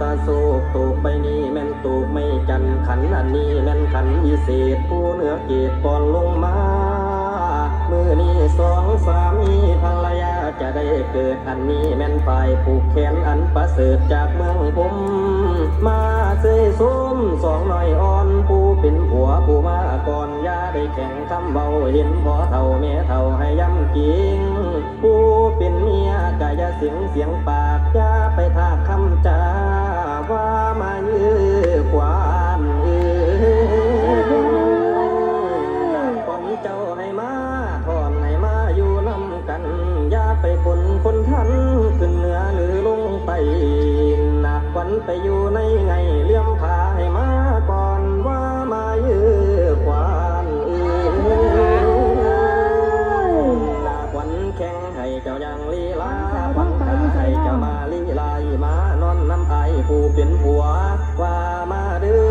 ตาโศกตูกไปนี่แม่นตูกไม่จันขันอันนี้แม่นขันยิเศษผู้เหนือเกตก่อนลงมามือนี้สองสามีภรรยาจะได้เกิดอันนี้แม่นฝ่ายผูกแขนอันประเสริฐจากเมืองผมมาเสยส้มสองหน่อยอ่อนผู้เป็นผัวผู้มาก่อนยาได้แข่งคำเบาเห็นพอเท่าเมียเท่าให้ย้ำกิงผู้เป็นเมียกายเสียงเสียงปา ไปปนคนทันขึ้นเหนือหรือลงไปหนักควันไปอยู่ในไงเลื่อมพาให้มาก่อนว่ามายื้อขวานเออหน้าควันแข็งให้เจ้ายังลีลาควันขาให้เจ้ามาลีลายมานอนน้ำไอผู้เป็นผัวว่ามาเด้อ